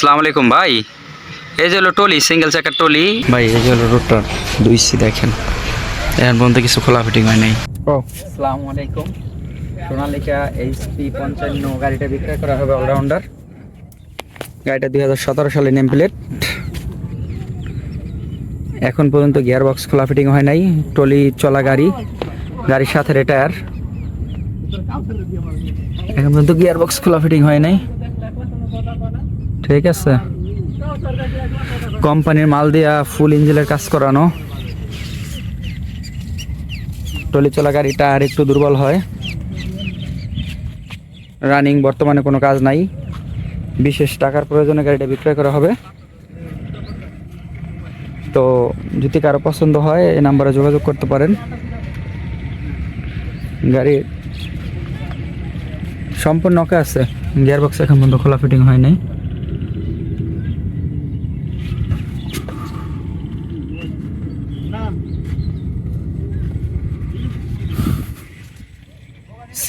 সালাম আলাইকুম ভাই। এই যে হলো টলি সিঙ্গেল চাকার টলি। ভাই এই যে হলো রোডটার দুই সি দেখেন। এখন পর্যন্ত কিছু খোলা ফিটিং হয় নাই। ও সালাম আলাইকুম। সোনালিকা এইচপি পঞ্চান্ন গাড়িটা বিক্রয় করা হবে অলরাউন্ডার। গাড়িটা দুই হাজার সতেরো সালে নেম প্লেট। এখন পর্যন্ত গিয়ার বক্স খোলা ফিটিং হয় নাই। টলি চলা গাড়ি গাড়ির সাথে রেটায়ার এখন পর্যন্ত গিয়ার বক্স খোলা ফিটিং হয় নাই। ঠিক আছে? কোম্পানির মাল দিয়া ফুল ইঞ্জিনের কাজ করানো। টলি চলা গাড়িটা আর একটু দুর্বল হয়। রানিং বর্তমানে কোনো কাজ নাই। বিশেষ টাকার প্রয়োজনে গাড়িটা বিক্রয় করা হবে। তো যদি কারও পছন্দ হয়, এই নাম্বারে যোগাযোগ করতে পারেন। গাড়ি সম্পূর্ণ আছে। গিয়ার বক্স এখন পর্যন্ত খোলা ফিটিং হয় নাই।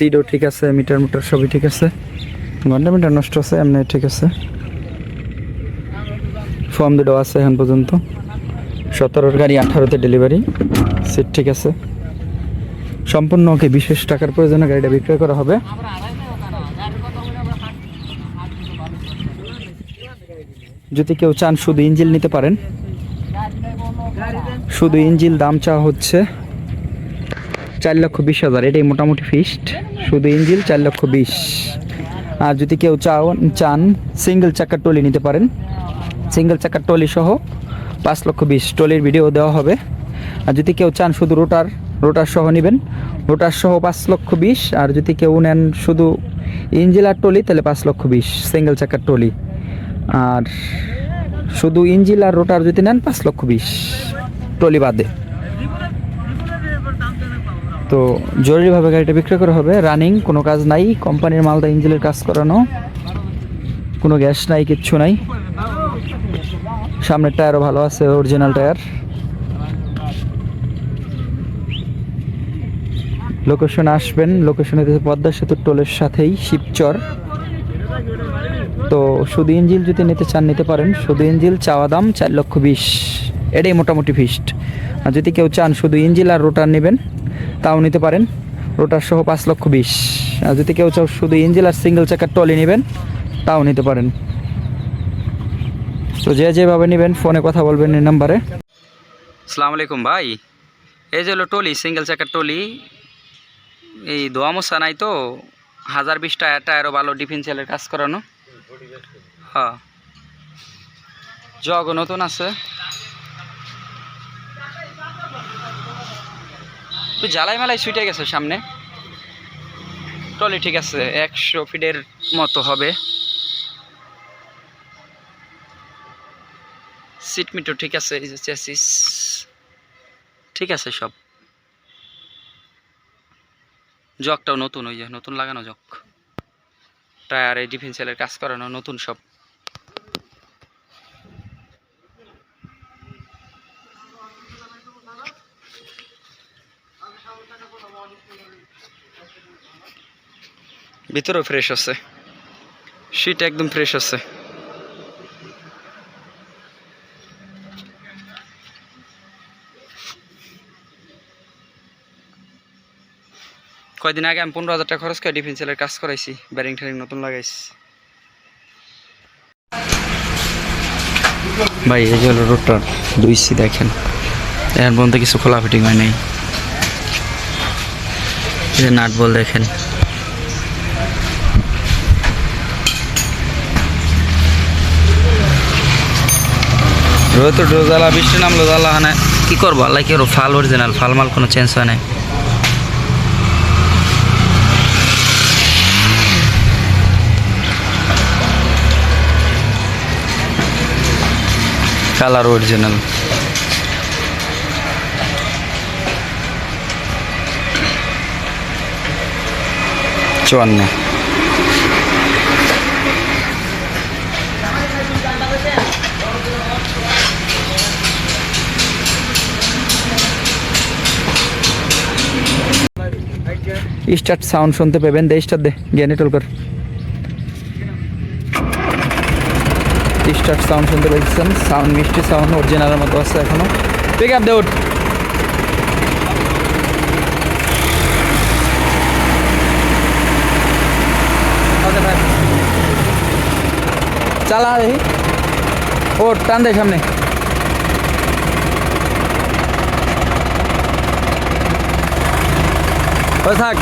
সিডও ঠিক আছে, মিটার মিটার সবই ঠিক আছে। ঘণ্টা মিটার নষ্ট আছে, এমনি ঠিক আছে। ফর্ম দুটো আছে এখন পর্যন্ত। সতেরোর গাড়ি, আঠারোতে ডেলিভারি সিট ঠিক আছে। সম্পূর্ণ ওকে বিশেষ টাকার প্রয়োজনে গাড়িটা বিক্রয় করা হবে? যদি কেউ চান শুধু ইঞ্জিল নিতে পারেন। শুধু ইঞ্জিল দাম চাওয়া হচ্ছে চার লক্ষ বিশ হাজার, এটাই মোটামুটি ফিক্সড শুধু ইঞ্জিল চার লক্ষ বিশ। আর যদি কেউ চাও, চান সিঙ্গেল চাকার টলি নিতে পারেন। সিঙ্গেল চাকার টলি সহ পাঁচ লক্ষ বিশ। টলির ভিডিও দেওয়া হবে। আর যদি কেউ চান শুধু রোটার রোটার সহ নেবেন। রোটার সহ পাঁচ লক্ষ বিশ। আর যদি কেউ নেন শুধু ইঞ্জিল আর টলি তাহলে পাঁচ লক্ষ বিশ সিঙ্গেল চাকার টলি আর শুধু ইঞ্জিল আর রোটার যদি নেন, পাঁচ লক্ষ বিশ। টলি বাদে। তো জরুরিভাবে গাড়িটা বিক্রয় করা হবে। রানিং কোনো কাজ নাই। কোম্পানির মালদা ইঞ্জিনের কাজ করানো। কোনো গ্যাস নাই, কিচ্ছু নাই। সামনের টায়ারও ভালো আছে অরিজিনাল টায়ার। লোকেশনে আসবেন। লোকেশনে পদ্মা সেতুর টোলের সাথেই, শিবচর। তো শুধু ইঞ্জিল যদি নিতে চান, নিতে পারেন। শুধু ইঞ্জিল, চাওয়া দাম চার লক্ষ বিশ। এটাই মোটামুটি ফিস্ট আর যদি কেউ চান, শুধু ইঞ্জিল আর রোটার নেবেন। তাও নিতে পারেন। রোটার সহ পাঁচ লক্ষ বিশ। আর যদি কেউ চাও শুধু ইঞ্জিল আর সিঙ্গেল চাকার টলি নেবেন, তাও নিতে পারেন। তো যে যেভাবে নেবেন, ফোনে কথা বলবেন এই নাম্বারে। সালাম আলাইকুম ভাই। এই যে হলো টলি সিঙ্গেল চাকার টলি এই দোয়া মশা নাই তো, হাজার বিশ টায়ার টায়ারও ভালো, ডিফেন্সিয়ালের কাজ করানো। হ্যাঁ। জগ নতুন আছে। তুই জ্বালাই মেলাই ছুটে গেছে সামনে? টলি ঠিক আছে, একশো ফিটের মতো হবে। সিট মিটও ঠিক আছে চেসিস। ঠিক আছে সব। জকটাও নতুন, ওই যে নতুন লাগানো জক টায়ার ডিফেন্সিয়ালের কাজ করানো নতুন সব। ভিতরেও ফ্রেশ আছে। শীট একদম ফ্রেশ আছে। কয়দিন আগে আমি পনেরো হাজার টাকা খরচ করে ডিফেন্সিয়ালের কাজ করাইছি ব্যারিং ট্যারিং নতুন লাগাইছি। ভাই, এই হলো রোডটা দুই সি দেখেন। এখন পর্যন্ত কিছু খোলা ফিটিং হয় নাই। যে নাট বল দেখেন। রোদ তো জ্বালা বৃষ্টি নামলো জ্বালা হানে। কি করব আল্লাহ কি ফাল অরিজিনাল ফাল মাল কোনো চেঞ্জ হয় নাই। কালার অরিজিনাল চুয়ান্ন স্টার্ট সাউন্ড শুনতে পাবেন, দে, স্টার্ট দে, জ্ঞানী টোল স্টার্ট সাউন্ড শুনতে পাচ্ছেন সাউন্ড, মিষ্টি সাউন্ড অরিজিনালের মতো আছে এখনও। পিক আপ দেউট চালা দেখি ও টান দে সামনে ও থাক